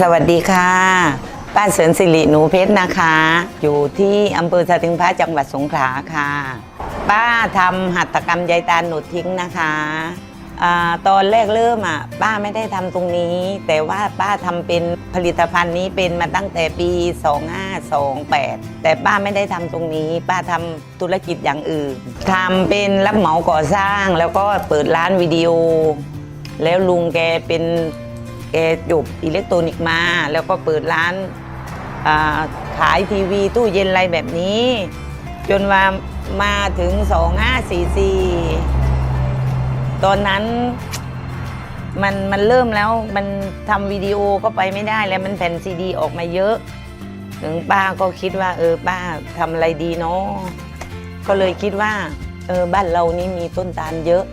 สวัสดีค่ะป้าเสริญสิริหนูเพชรนะคะ อยู่ที่อำเภอสะตึงพระจังหวัดสงขลาค่ะ ป้าทำหัตถกรรมใยตาหนูทิ้งนะคะอตอนแรกเริ่มอะป้าไม่ได้ทำตรงนี้ แต่ว่าป้าทำเป็นผลิตภัณฑ์นี้เป็นมาตั้งแต่ปี 2528 แต่ป้าไม่ได้ทำตรงนี้ ป้าทำธุรกิจอย่างอื่นทำเป็นรับเหมาก่อสร้าง แล้วก็เปิดร้านวิดีโอ แล้วลุงแกเป็น แกจบอิเล็กทรอนิกส์มา แล้วก็เปิดร้านขายทีวีตู้เย็นอะไรแบบนี้ จนว่ามาถึง 2544 ตอนนั้นมันมันเริ่มแล้วมันทำวิดีโอก็ไปไม่ได้แล้วมันแผ่นซีดีออกมาเยอะ ถึงป้าก็คิดว่า เออป้าทำอะไรดีเนาะก็เลยคิดว่าเออบ้านเรานี่มีต้นตาลเยอะ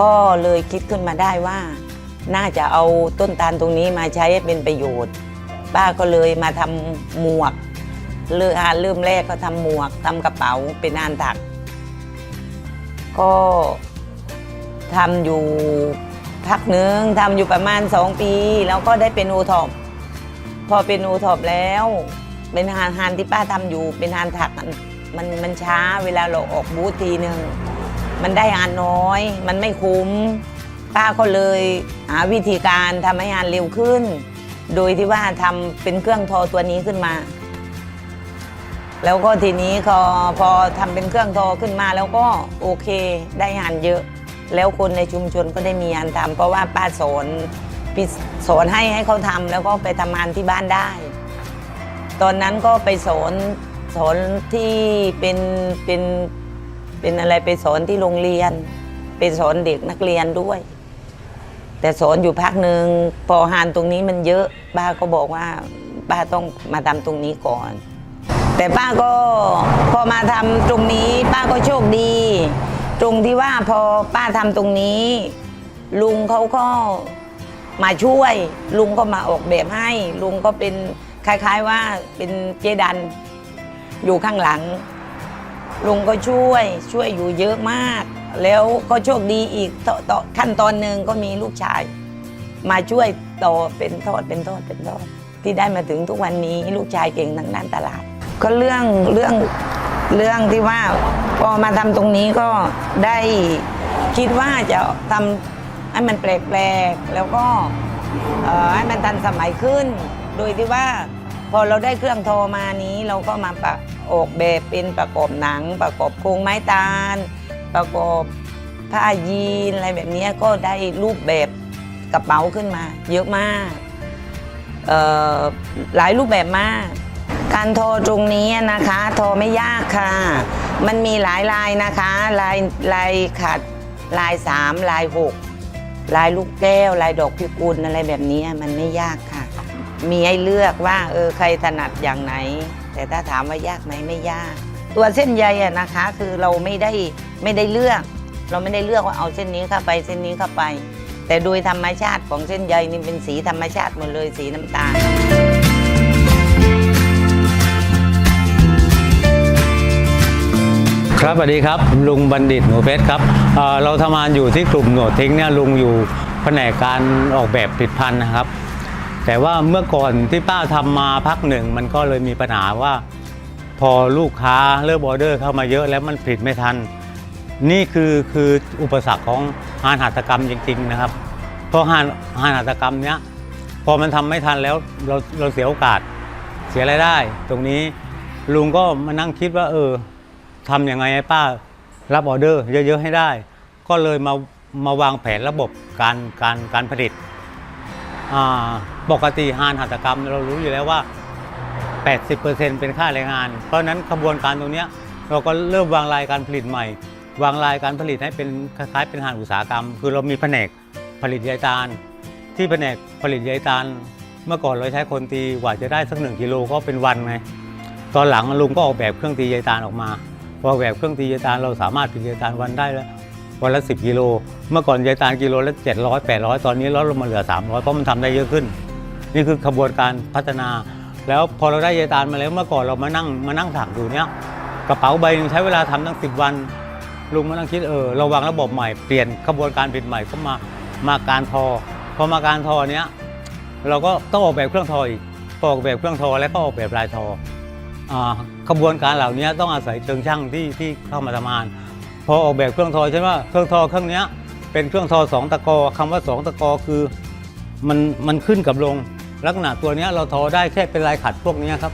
ก็เลยคิดขึ้นมาได้ว่า น่าจะเอาต้นตาลตรงนี้มาใช้ให้เป็นประโยชน์ ป้าก็เลยมาทำหมวกเริ่มอ่าเริ่มแรกก็ทำหมวกทำกระเป๋าเป็นงานถัก ก็ทำอยู่พักหนึ่งทำอยู่ประมาณสองปี แล้วก็ได้เป็นโอท็อปพอเป็นโอท็อปแล้ว เป็นงานงานที่ป้าทำอยู่เป็นงานถักมันมันมันช้าเวลาเราออกบูธทีหนึ่งมันได้งานน้อย มันไม่คุ้ม ป้าก็เลยหาวิธีการทำให้งานเร็วขึ้น โดยที่ว่าทำเป็นเครื่องทอตัวนี้ขึ้นมา แล้วก็ทีนี้พอพอทำเป็นเครื่องทอขึ้นมาแล้วก็โอเคได้งานเยอะ แล้วคนในชุมชนก็ได้มีงานทำเพราะว่าป้าสอนสอนให้ให้เขาทำแล้วก็ไปทำงานที่บ้านได้ ตอนนั้นก็ไปสอนสอนที่เป็นเป็นเป็นอะไรไปสอนที่โรงเรียน ไปสอนเด็กนักเรียนด้วย แต่สอนอยู่พักหนึ่งพอหานตรงนี้มันเยอะป้าก็บอกว่าป้าต้องมาทำตรงนี้ก่อน แต่ป้าก็พอมาทำตรงนี้ป้าก็โชคดี ตรงที่ว่าพอป้าทำตรงนี้ ลุงเขาก็มาช่วย ลุงก็มาออกแบบให้ ลุงก็เป็นคล้ายๆว่าเป็นเจดัน อยู่ข้างหลัง ลุงก็ช่วยช่วยอยู่เยอะมาก แล้วก็โชคดีอีกต่อขั้นตอนหนึ่งก็มีลูกชาย มาช่วยต่อเป็นทอดเป็นทอดเป็นทอด ที่ได้มาถึงทุกวันนี้ลูกชายเก่งทางด้านตลาด ก็เรื่องเรื่องเรื่องที่ว่าพอมาทำตรงนี้ก็ได้คิดว่าจะทำให้มันแปลกๆแล้วก็ให้มันทันสมัยขึ้น โดยที่ว่าพอเราได้เครื่องโทรมานี้เราก็มาประออกแบบเป็นประกอบหนัง ประกอบโครงไม้ตาล ประกอบผ้ายีนอะไรแบบนี้ก็ได้รูปแบบกระเป๋าขึ้นมา เยอะมากหลายรูปแบบมาก การทรตรงนี้นะคะทรไม่ยากค่ะ มันมีหลายลายนะคะลายลายขัดลายสามลายหกลายลูกแก้ว ลายดอกพิกุลอะไรแบบนี้มันไม่ยากค่ะ มีให้เลือกว่าเออใครถนัดอย่างไหน แต่ถ้าถามว่ายากไหมไม่ยาก ตัวเส้นใยอะนะคะ คือเราไม่ได้ ไม่ได้เลือก เราไม่ได้เลือกว่าเอาเส้นนี้เข้าไปเส้นนี้เข้าไป แต่โดยธรรมชาติของเส้นใยนี่เป็นสีธรรมชาติหมดเลยสีน้ำตาลครับสวัสดีครับลุงบัณฑิตหนูเพชรครับเอ่อเราทำงานอยู่ที่กลุ่มหนวดทิ้งเนี่ยลุงอยู่แผนกการออกแบบผลิดพันธ์นะครับ แต่ว่าเมื่อก่อนที่ป้าทำมาพักหนึ่ง มันก็เลยมีปัญหาว่า พอลูกค้าเริ่มออเดอร์เข้ามาเยอะแล้วมันผลิตไม่ทัน นี่คือคืออุปสรรคของงานหัตถกรรมจริง ๆ นะครับ เพราะงานงานหัตถกรรมเนี้ยพอมันทำไม่ทันแล้วเราเราเสียโอกาสเสียรายได้ ตรงนี้ลุงก็มานั่งคิดว่า เออทำยังไงให้ป้ารับออเดอร์ เยอะ ๆ ให้ได้ ก็เลยมามาวางแผนระบบการการการผลิตปกติงานหัตถกรรมเรารู้อยู่แล้วว่า 80%เป็นค่าแรงงาน เพราะนั้นกระบวนการตรงเนี้ยเราก็เริ่มวางรายการผลิตใหม่ วางรายการผลิตให้เป็นคล้ายๆเป็นงานอุตสาหกรรม คือเรามีแผนกผลิตใยตาล ที่แผนกผลิตใยตาล เมื่อก่อนเราใช้คนตีกว่าจะได้สักหนึ่งกิโลก็เป็นวันไงตอนหลังลุงก็ออกแบบเครื่องตีใยตาลออกมาพออกแบบเครื่องตีใยตาลเราสามารถผลิตใยตาลวันได้แล้ววันละ 10 กิโล เมื่อก่อนใยตาลกิโลละ700 800 ตอนนี้ลดลงมาเหลือ 300 เพราะมันทำได้เยอะขึ้น นี่คือขบวนการพัฒนา แล้วพอเราได้ใยตาลมาแล้วเมื่อก่อนเรามานั่งมานั่งถักดูเนี้ยกระเป๋าใบหนึงใช้เวลาทำตั้ง 10 วัน ลุงมานั่งคิดเออเราวางระบบใหม่เปลี่ยนขบวนการผลิตใหม่เข้ามามาการทอพอมาการทอเนี้ยเราก็ต้องออกแบบเครื่องทออีกออกแบบเครื่องทอแล้วก็ออกแบบลายทอขบวนการเหล่านี้ต้องอาศัยเชิงช่างที่ที่เข้ามาทำงาน พอออกแบบเครื่องทอใช่ไหมว่าเครื่องทอเครื่องนี้เป็นเครื่องทอสองตะกอคำว่าสองตะกอคือมันมันขึ้นกับลง ลักษณะตัวเนี้ยเราทอได้แค่เป็นลายขัดพวกนี้ครับ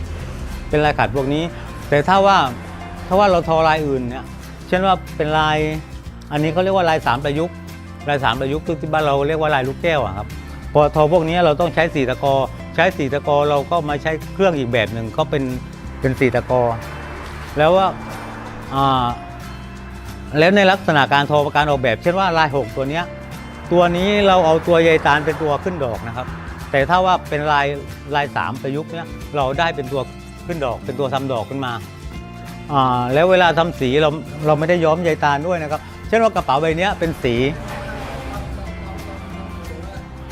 เป็นลายขัดพวกนี้ แต่ถ้าว่าถ้าว่าเราทอลายอื่นเนี่ย เช่นว่าเป็นลาย อันนี้เขาเรียกว่าลายสามประยุกต์ลายสามประยุกต์ที่บ้านเราเรียกว่าลายลูกแก้วอะครับพอทอพวกนี้เราต้องใช้สีตะกอ ใช้สีตะกอเราก็มาใช้เครื่องอีกแบบหนึ่งก็เป็นเป็นสีตะกอ แล้วว่าอ่าแล้วในลักษณะการทอการออกแบบ เช่นว่าลายหกตัวเนี้ยตัวนี้เราเอาตัวใยตาลเป็นตัวขึ้นดอกนะครับ แต่ถ้าว่าเป็นลายลายสามประยุกต์เนี้ยเราได้เป็นตัวขึ้นดอก เป็นตัวทำดอกขึ้นมา อ่าแล้วเวลาทำสีเราเราไม่ได้ย้อมใยตาลด้วยนะครับ เช่นว่ากระเป๋าใบนี้เป็นสี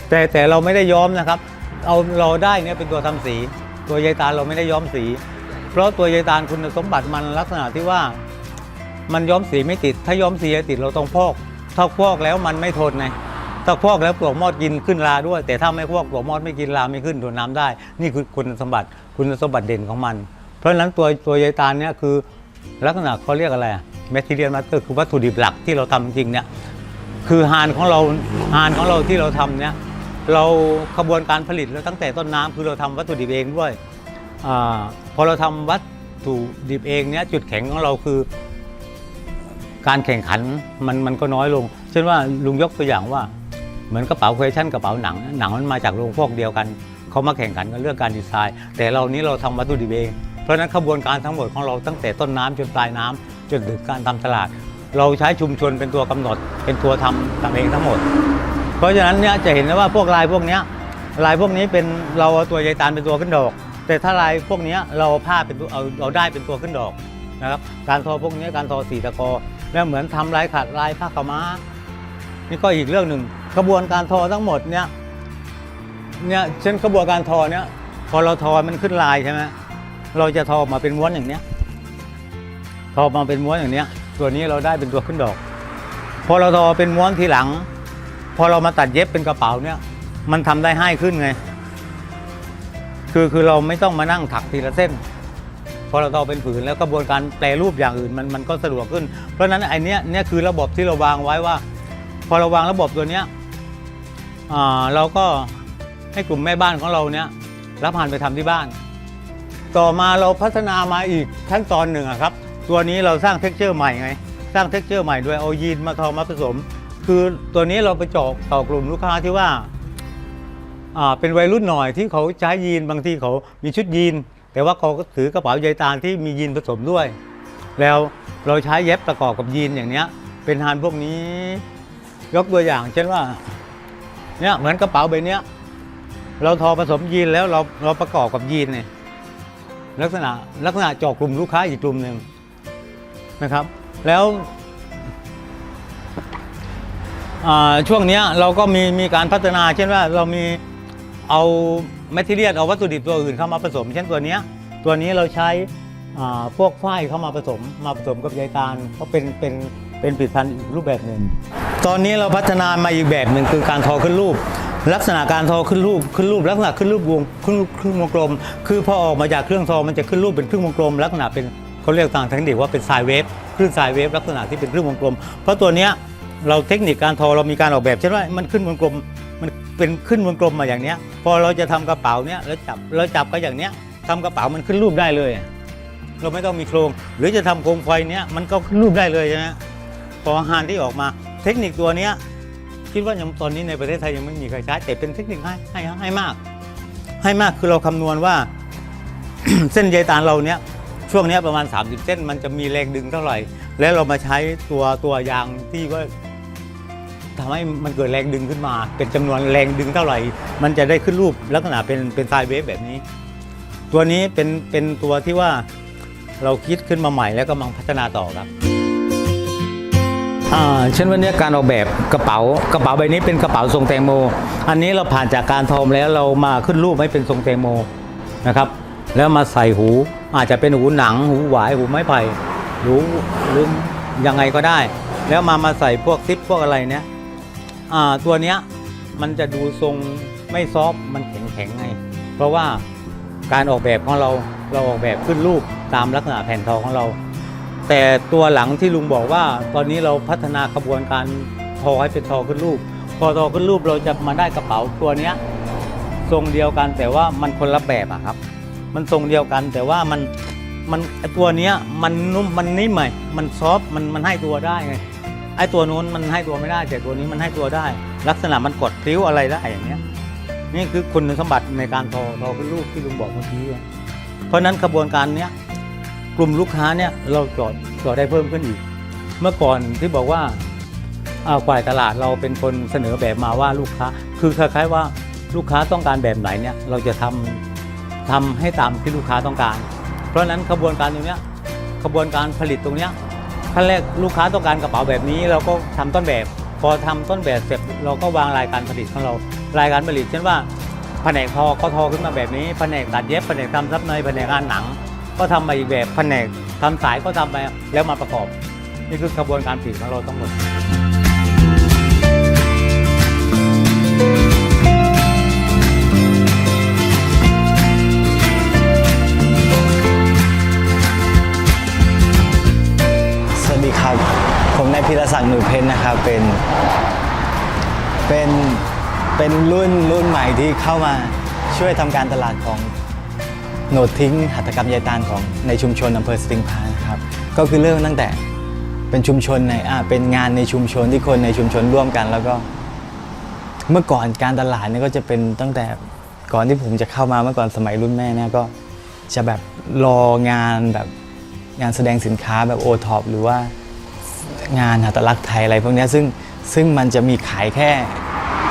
แต่แต่เราไม่ได้ย้อมนะครับ เอาเราได้เนี่ยเป็นตัวทำสี ตัวใยตาลเราไม่ได้ย้อมสี เพราะตัวใยตาลคุณสมบัติมันลักษณะที่ว่า มันย้อมสีไม่ติด ถ้าย้อมสีติดเราต้องพอกถ้าพอกแล้วมันไม่ทนไงถ้าพอกแล้วปลวกมอดกินขึ้นราด้วย แต่ถ้าไม่พอกปลวกมอดไม่กินราไม่ขึ้นทนน้ำได้ นี่คือคุณสมบัติคุณสมบัติเด่นของมัน ราะฉะนั้นตัวตัวใยตาลเนี่ยคือลักษณะเขาเรียกอะไรแมทเทียลมาสเตอร์คือวัตถุดิบหลักที่เราทำจริงเนี่ยคือฮานของเราฮานของเราที่เราทำเนี่ยเราขบวนการผลิตแล้วตั้งแต่ต้นน้ำคือเราทำวัตถุดิบเองด้วยอพอเราทำวัตถุดิบเองเนี่ยจุดแข็งของเราคือ การแข่งขันมันมันก็น้อยลง เช่นว่าลุงยกตัวอย่างว่า เหมือนกระเป๋าเควชั่นกระเป๋าหนัง หนังมันมาจากโรงพวกเดียวกันเขามาแข่งขันกันเรื่องการดีไซน์ แต่เรานี้เราทำวัตถุดิบเอง เพราะนั้นขบวนการทั้งหมดของเราตั้งแต่ต้นน้ำจนปลายน้ำจนถึงการทำตลาด เราใช้ชุมชนเป็นตัวกำหนด เป็นตัวทำทำเองทั้งหมด เพราะฉะนั้นเนี่ยจะเห็นได้ว่าพวกลายพวกนี้ลายพวกนี้เป็นเราเอาตัวใยตาลเป็นตัวขึ้นดอก แต่ถ้าลายพวกนี้เราผ้าเป็นตัวเอาเราได้เป็นตัวขึ้นดอกนะครับการทอพวกนี้การทอสีตะกอแล้วเหมือนทำลายขัดลายผ้าขาวม้านี่ก็อีกเรื่องหนึ่งกระบวนการทอทั้งหมดเนี่ยเนี่ยเช่นกระบวนการทอเนี่ยพอเราทอมันขึ้นลายใช่ไหม เราจะทอมาเป็นม้วนอย่างเนี้ยทอมาเป็นม้วนอย่างเนี้ย ตัวนี้เราได้เป็นตัวขึ้นดอก พอเราทอเป็นม้วนทีหลัง พอเรามาตัดเย็บเป็นกระเป๋าเนี่ย มันทำได้ให้ขึ้นไง คือคือเราไม่ต้องมานั่งถักทีละเส้น พอเราทอเป็นผืนแล้วกระบวนการแปรรูปอย่างอื่นมันมันก็สะดวกขึ้น เพราะฉะนั้นไอ้เนี้ยเนี่ยคือระบบที่เราวางไว้ว่า พอเราวางระบบตัวเนี้ยเราก็ให้กลุ่มแม่บ้านของเราเนี้ยรับผ่านไปทำที่บ้าน ต่อมาเราพัฒนามาอีกขั้นตอนหนึ่งครับ ตัวนี้เราสร้างเท็กเจอร์ใหม่ไง สร้างเท็กเจอร์ใหม่โดยเอายีนมาทอมาผสม คือตัวนี้เราไปเจาะต่อกลุ่มลูกค้าที่ว่าอ่าเป็นวัยรุ่นหน่อยที่เขาใช้ยีนบางทีเขามีชุดยีน แต่ว่าเขาก็ถือกระเป๋าใยตาลที่มียีนผสมด้วย แล้วเราใช้เย็บประกอบกับยีนอย่างเนี้ย เป็นฮานพวกนี้ ยกตัวอย่าง เช่นว่าเนี่ยเหมือนกระเป๋าใบเนี้ย เราทอผสมยีนแล้วเราเราประกอบกับยีนเนี่ย ลักษณะลักษณะเจาะกลุ่มลูกค้าอีกกลุ่มหนึ่งนะครับ แล้วช่วงนี้เราก็มีมีการพัฒนา เช่นว่าเรามีเอาแมทเทียลเอาวัตถุดิบตัวอื่นเข้ามาผสม เช่นตัวนี้ตัวนี้เราใช้พวกฝ้ายเข้ามาผสม มาผสมกับใยตาลก็เป็นเป็นเป็นผลิตภัณฑ์อีกรูปแบบหนึ่ง ตอนนี้เราพัฒนามาอีกแบบหนึ่งคือการทอขึ้นรูป ลักษณะการทอขึ้นรูปขึ้นรูปลักษณะขึ้นรูปวงขึ้นรูปครึ่งวงกลม คือพอออกมาจากเครื่องทอมันจะขึ้นรูปเป็นครึ่งวงกลม ลักษณะเป็นเขาเรียกทางเทคนิคว่าเป็นสายเวฟคลื่นสายเวฟลักษณะที่เป็นครึ่งวงกลม เพราะตัวเนี้ยเราเทคนิคการทอเรามีการออกแบบเช่นว่ามันขึ้นวงกลมมันเป็นขึ้นวงกลมมาอย่างเนี้ย พอเราจะทำกระเป๋าเนี้ยแล้วจับเราจับก็อย่างเนี้ยทำกระเป๋ามันขึ้นรูปได้เลย เราไม่ต้องมีโครง หรือจะทำโคมไฟเนี้ยมันก็ขึ้นรูปได้เลยใช่ไหมพออาหารที่ออกมา เทคนิคตัวเนี้ย คิดว่ายังตอนนี้ในประเทศไทยยังไม่มีใครใช้แต่เป็นเทคนิคให้ให้ให้มาก ให้มากคือเราคำนวณว่า เส้นใยตาลเราเนี้ยช่วงนี้ประมาณ 30 เส้น มันจะมีแรงดึงเท่าไหร่ แล้วเรามาใช้ตัวตัวยางที่ว่าทำให้มันเกิดแรงดึงขึ้นมา เป็นจำนวนแรงดึงเท่าไหร่ มันจะได้ขึ้นรูปลักษณะเป็นเป็นไซเวฟแบบนี้ ตัวนี้เป็นเป็นตัวที่ว่าเราคิดขึ้นมาใหม่แล้วก็กำลังพัฒนาต่อครับ เช่นวันนี้การออกแบบกระเป๋ากระเป๋าใบนี้เป็นกระเป๋าทรงแตงโม อันนี้เราผ่านจากการทอมแล้วเรามาขึ้นรูปให้เป็นทรงแตงโมนะครับแล้วมาใส่หูอาจจะเป็นหูหนังหูหวายหูไม้ไผ่หูหรือยังไงก็ได้ แล้วมามาใส่พวกซิปพวกอะไรเนี้ยตัวเนี้ยมันจะดูทรงไม่ซอฟมันแข็งแข็งไง เพราะว่าการออกแบบของเราเราออกแบบขึ้นรูปตามลักษณะแผ่นทองของเรา แต่ตัวหลังที่ลุงบอกว่า ตอนนี้เราพัฒนากระบวนการทอให้เป็นทอขึ้นรูป พอทอขึ้นรูปเราจะมาได้กระเป๋าตัวเนี้ยทรงเดียวกันแต่ว่ามันคนละแบบอะครับ มันทรงเดียวกันแต่ว่ามันมันไอตัวเนี้ยมันนุ่มมันนิ่มไหม่มันซอฟมันมันให้ตัวได้ไงไอตัวนู้นมันให้ตัวไม่ได้ แต่ตัวนี้มันให้ตัวได้ ลักษณะมันกดพลิ้วอะไรได้อย่างเนี้ยนี่คือคุณสมบัติในการทอทอขึ้นรูปที่ลุงบอกเมื่อกี้เพราะนั้นกระบวนการเนี้ย กลุ่มลูกค้าเนี่ยเราจอดจอดได้เพิ่มขึ้นอีก เมื่อก่อนที่บอกว่าอาฝ่ายตลาดเราเป็นคนเสนอแบบมาว่าลูกค้า คือคล้ายๆว่าลูกค้าต้องการแบบไหนเนี่ยเราจะทำทำให้ตามที่ลูกค้าต้องการ เพราะฉะนั้นขบวนการตรงเนี้ยขบวนการผลิตตรงเนี้ยขั้นแรกลูกค้าต้องการกระเป๋าแบบนี้ เราก็ทำต้นแบบ พอทำต้นแบบเสร็จเราก็วางรายการผลิตของเรา รายการผลิตเช่นว่าแผนกทอก็ทอขึ้นมาแบบนี้แผนกตัดเย็บแผนกทำซับในแผนกงานหนัง ก็ทำมาอีกแบบแผนกทำสายก็ทำไปแล้วมาประกอบ นี่คือกระบวนการผลิตของเราทั้งหมดสวัสดีครับ ผมนายพิรศักดิ์หนูเพชรนะครับเป็นเป็นเป็นรุ่นรุ่นใหม่ที่เข้ามาช่วยทำการตลาดของ โหนดทิ้งหัตถกรรมยายตาลของในชุมชนอำเภอสติงพานะครับก็คือเริ่มตั้งแต่เป็นชุมชนในอ่าเป็นงานในชุมชนที่คนในชุมชนร่วมกัน แล้วก็ เมื่อก่อนการตลาดเนี่ยก็จะเป็นตั้งแต่ก่อนที่ผมจะเข้ามาเมื่อก่อนสมัยรุ่นแม่เนี่ยก็จะแบบรองานแบบงานแสดงสินค้าแบบโอท็อปหรือว่างานหัตถลักษณ์ไทยอะไรพวกนี้ซึ่งซึ่งมันจะมีขายแค่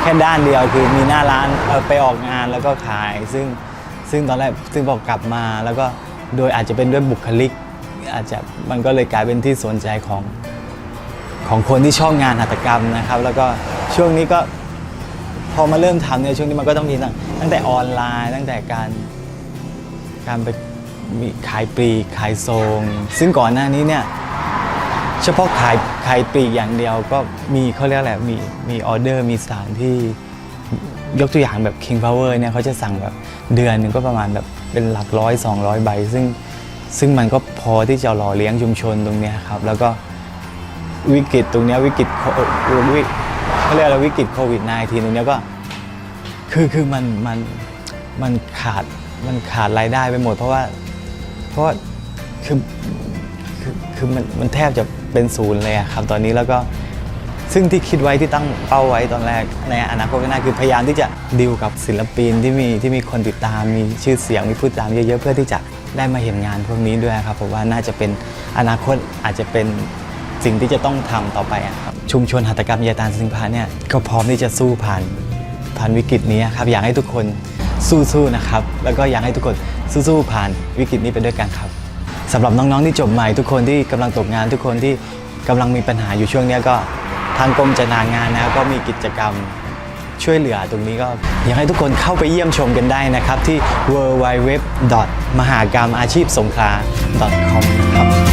แค่ด้านเดียวคือมีหน้าร้านไปออกงานแล้วก็ขายซึ่ง ซึ่งตอนแรกซึ่งพอกลับมาแล้วก็โดยอาจจะเป็นด้วยบุคลิก อาจจะมันก็เลยกลายเป็นที่สนใจของของคนที่ชอบงานหัตถกรรมนะครับ แล้วก็ช่วงนี้ก็พอมาเริ่มทำเนี่ยช่วงนี้มันก็ต้องมีตั้งตั้งแต่ออนไลน์ ตั้งแต่การการไปมีขายปลีกขายทรงซึ่งก่อนหน้านี้เนี่ยเฉพาะขายขายปลีกอย่างเดียวก็มีเขาเรียกอะไรมีมีออเดอร์มีสถานที่ ยกตัวอย่างแบบ King Power เนี่ยเขาจะสั่งแบบเดือนหนึ่งก็ประมาณแบบเป็นหลักร้อย 200 ใบ ซึ่งซึ่งมันก็พอที่จะหล่อเลี้ยงชุมชนตรงเนี้ยครับ แล้วก็วิกฤตตรงเนี้ยวิกฤตโควิกเขาเรียกอะไรวิกฤตโควิด -19 ตรงเนี้ยก็คือคือมันมันมันขาดมันขาดรายได้ไปหมด เพราะว่าเพราะคือคือคือมันมันแทบจะเป็นศูนย์เลยครับ ตอนนี้แล้วก็ ซึ่งที่คิดไว้ที่ตั้งเป้าไว้ตอนแรกในอนาคตข้างหน้าคือพยายามที่จะดีลกับศิลปินที่มีที่มีคนติดตามมีชื่อเสียงมีผู้ติดตามเยอะๆเพื่อที่จะได้มาเห็นงานพวกนี้ด้วยครับผมว่าน่าจะเป็นอนาคตอาจจะเป็นสิ่งที่จะต้องทำต่อไปครับชุมชนหัตถกรรมยาตาลสิงพาเนี่ยก็พร้อมที่จะสู้ผ่านผ่านวิกฤตนี้ครับอยากให้ทุกคนสู้ๆนะครับ แล้วก็อยากให้ทุกคนสู้ๆผ่านวิกฤตนี้ไปด้วยกันครับสำหรับน้องๆที่จบใหม่ทุกคนที่กำลังตกงานทุกคนที่กำลังมีปัญหาอยู่ช่วงนี้ก็ ทางกรมจัดหางานนะครับก็มีกิจกรรมช่วยเหลือตรงนี้ก็อยากให้ทุกคนเข้าไปเยี่ยมชมกันได้นะครับ ที่ w w w มหากรรมอาชีพสงขลา .com นะครับ